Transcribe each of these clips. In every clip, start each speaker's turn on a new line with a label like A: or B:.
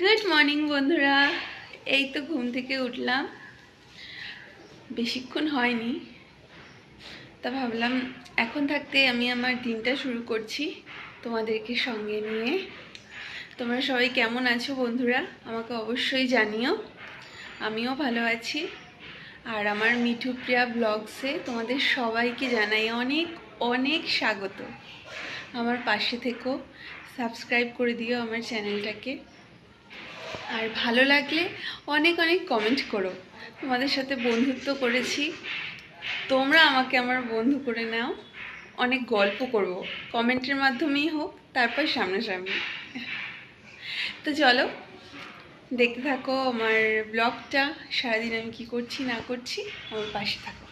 A: Good morning বন্ধুরা। এই তো ঘুম থেকে উঠলাম। বেশিক্ষণ হয়নি। তা ভাবলাম, এখন থাকতে আমি আমার দিনটা শুরু করছি তোমাদেরকে সঙ্গে নিয়ে। তোমরা সবাই কেমন আছো বন্ধুরা? আমাকে অবশ্যই জানিও। আমিও ভালো আছি। আর আমার মিঠু প্রিয়া ব্লগসে তোমাদের সবাইকে জানাই অনেক অনেক স্বাগত। আমার পাশে থেকো। সাবস্ক্রাইব করে দিও আমার চ্যানেলটাকে। আর ভালো লাগলে অনেক অনেক কমেন্ট করো। তোমাদের সাথে বন্ধুত্ব করেছি। তোমরা আমাকে আমার বন্ধু করে নাও। অনেক গল্প করব। কমেন্টের মাধ্যমেই হোক, তারপর সামনাসামনি। তো চলো, দেখতে থাকো আমার ব্লগটা সারাদিন আমি কি করছি, না করছি, আমার পাশে থাকো।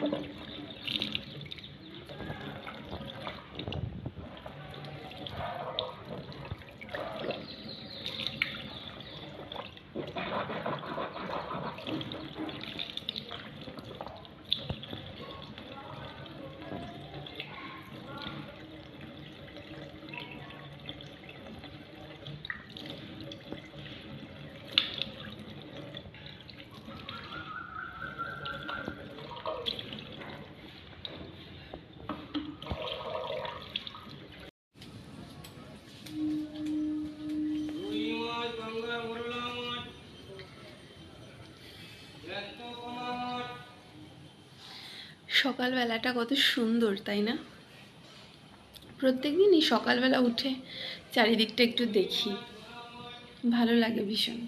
B: Thank you.
A: সকালবেলাটা কত সুন্দর, তাই না? প্রত্যেক দিনই সকালবেলা উঠে চারিদিকটা একটু দেখি। ভালো লাগে ভীষণ।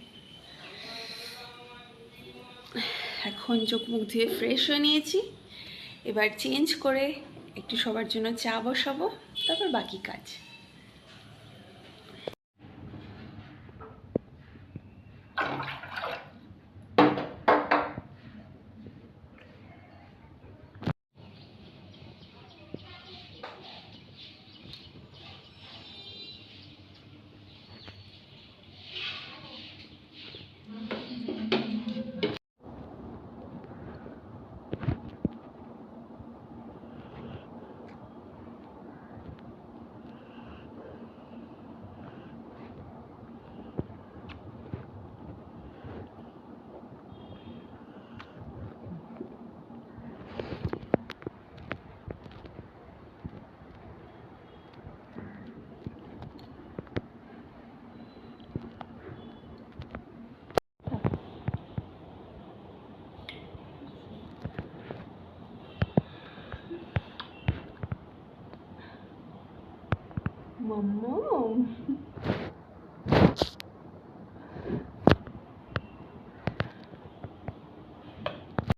A: এখন চোখ মুখ ধুয়ে ফ্রেশ হয়ে নিয়েছি। এবার চেঞ্জ করে একটু সবার জন্য চা বসাবো, তারপর বাকি কাজ। Well, Mom.